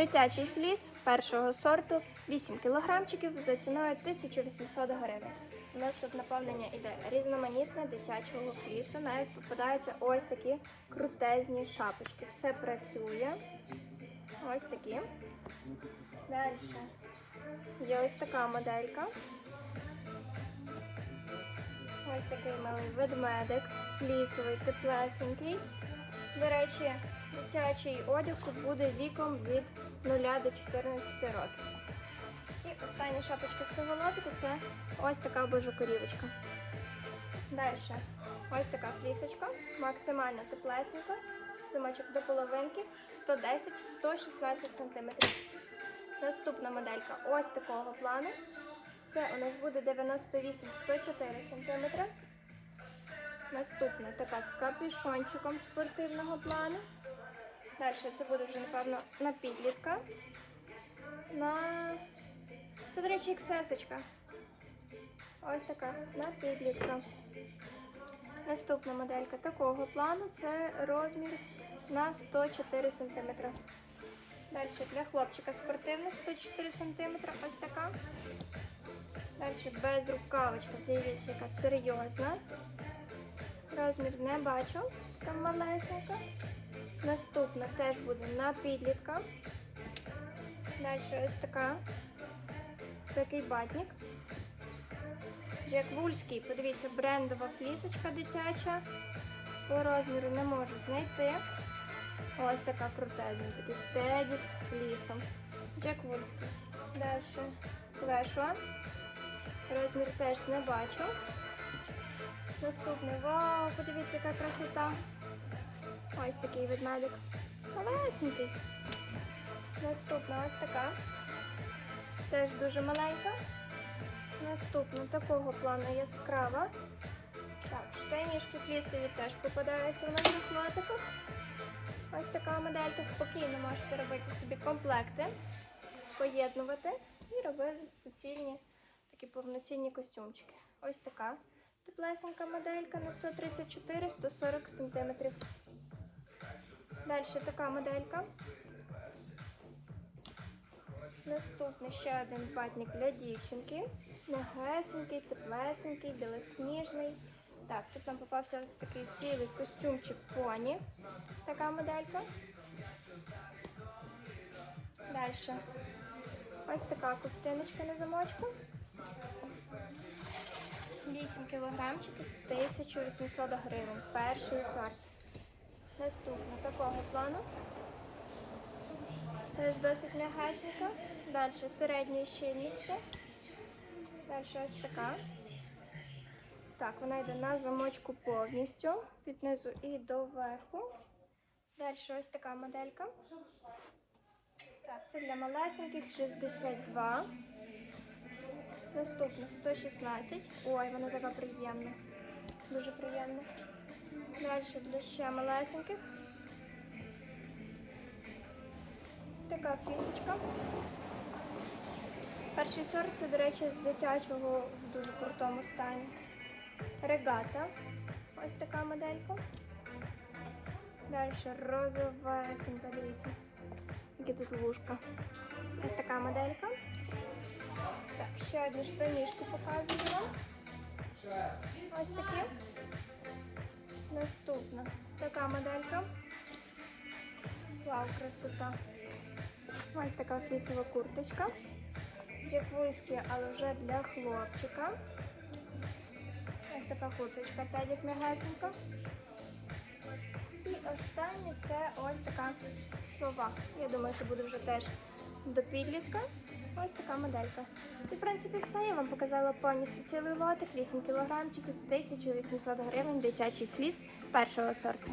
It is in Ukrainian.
Дитячий фліс першого сорту 8 кілограмчиків за ціною 1800 гривень. У нас тут наповнення іде різноманітне дитячого флісу. Навіть попадаються ось такі крутезні шапочки. Все працює. Ось такі. Далі є ось така моделька. Ось такий малий ведмедик, флісовий, теплесенький. До речі, дитячий одяг тут буде віком від 0 до 14 років. І остання шапочка з цього лотику це ось така божокорівочка. Далі ось така флісочка, максимально теплесенька, замочок до половинки 110-116 см. Наступна моделька ось такого плану. Це у нас буде 98-104 см. Наступна така з капюшончиком спортивного плану. Далі це буде вже, напевно, на підлітка. На... Це, до речі, іксесочка. Ось така на підлітка. Наступна моделька такого плану це розмір на 104 см. Далі для хлопчика спортивна 104 см. Ось така. Далі без рукавичка, дивіться, яка серйозна. Розмір не бачу, там малесенька. Наступна теж буде на підлітка. Далі ось така. Такий батник. Джек Вульський, подивіться, брендова флісочка дитяча. По розміру не можу знайти. Ось така крутезна, такий тедік з флісом. Джек Вульський. Далі Лешуа. Розмір теж не бачу. Наступний. Вау, подивіться, яка красота. Ось такий ведмедик. Малесенький. Наступна ось така. Теж дуже маленька. Наступна такого плану яскрава. Так, штанішки флісові теж попадаються в наших лотиках. Ось така моделька. Спокійно можете робити собі комплекти, поєднувати і робити суцільні такі повноцінні костюмчики. Ось така теплесенька моделька на 134-140 см. Далі така моделька. Наступний ще один батник для дівчинки. Негесенький, теплесенький, білосніжний. Так, тут нам попався ось такий цілий костюмчик поні. Така моделька. Далі. Ось така ковтиночка на замочку. 8 кілограмчиків, 1800 гривень. Перший сорт. Наступна такого плану. Теж досить м'ягесенька. Далі середньої щільності. Далі ось така. Так, вона йде на замочку повністю. Від низу і до верху. Далі ось така моделька. Так, це для малесеньких 62. Наступна 116. Ой, вона така приємна. Дуже приємна. Далі для ще малесеньких. Така фісочка. Перший сорт це, до речі, з дитячого в дуже крутому стані. Регата. Ось така моделька. Далі розовесенька, дивіться. Які тут вушка. Ось така моделька. Так, ще одні штанішки показую вам. Ось такі. Наступна така моделька. Вау, красота. Ось така флісова курточка. Джеквульські, але вже для хлопчика. Ось така курточка, педик м'ягесенька. І останнє це ось така сова. Я думаю, це буде вже теж до підлітка. Ось така моделька. І в принципі все. Я вам показала повністю цілий лотик, 8 кілограмчиків, 1800 гривень, дитячий фліс першого сорту.